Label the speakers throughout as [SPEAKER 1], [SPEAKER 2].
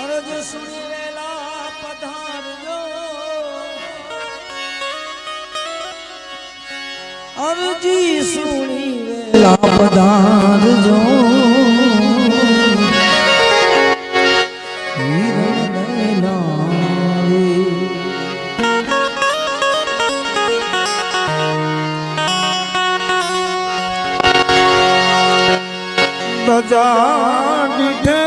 [SPEAKER 1] અરજ સુણી વેલા પધારજો અરજી સુણી વેલા પધારજો
[SPEAKER 2] જા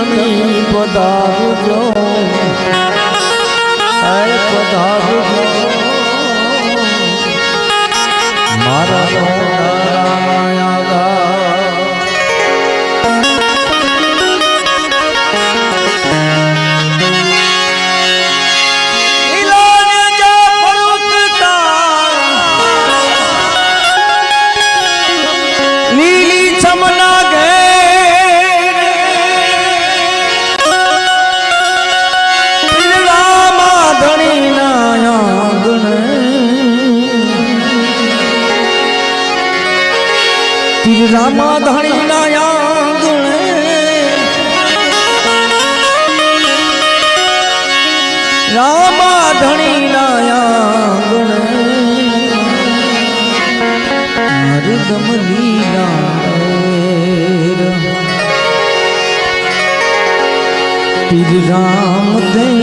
[SPEAKER 2] સમી પધારજો. પધારજો. મારા
[SPEAKER 1] માં ધણીના આંગણે રામા ધણીના આંગણે મારું રામ દે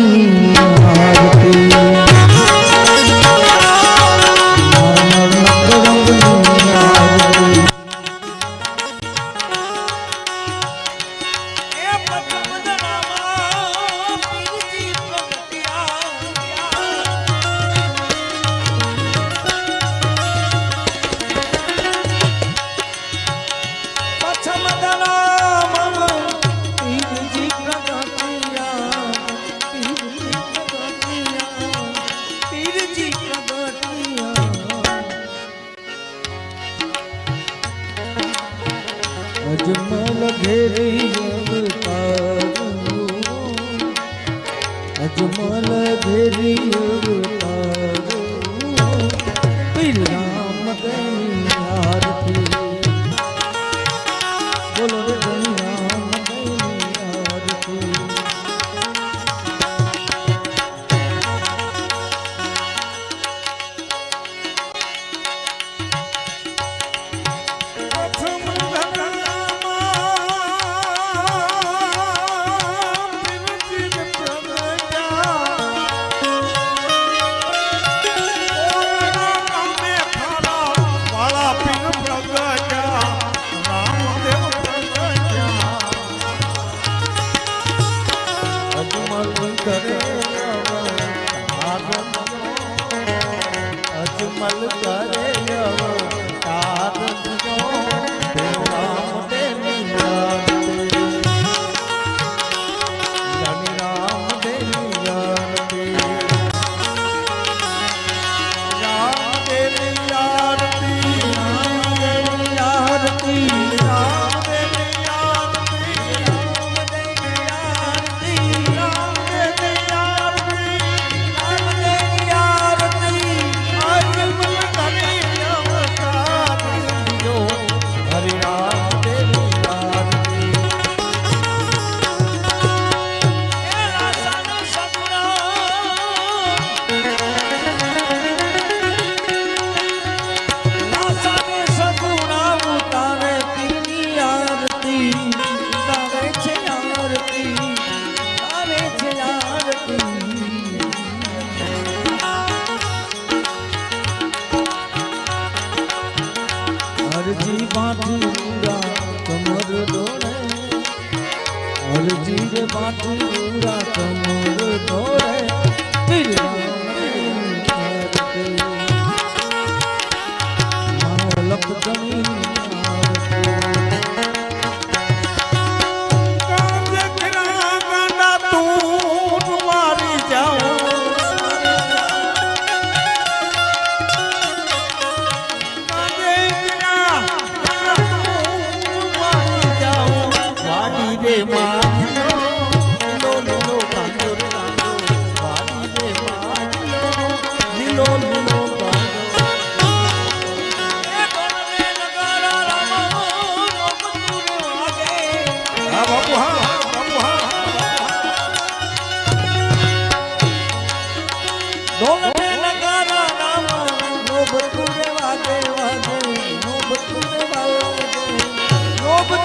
[SPEAKER 1] तेरी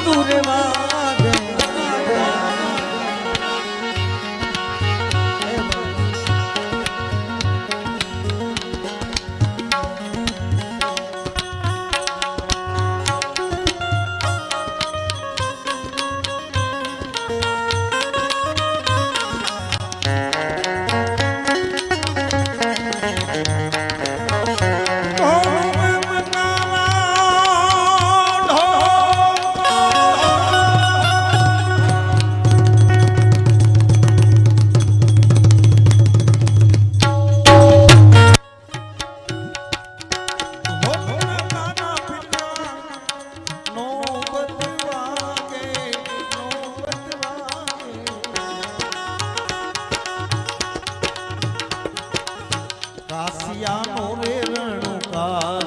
[SPEAKER 1] તુરવા કાશિયા મોરે રણુકા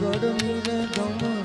[SPEAKER 1] গরমের দমা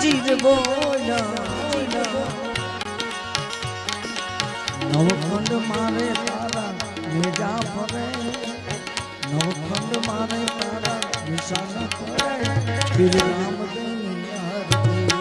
[SPEAKER 1] જીર બોલા નવખંડ મારે તારા મેજા ફરે નવખંડ મારે તારા નિશાન ફરે શ્રી રામ દેવ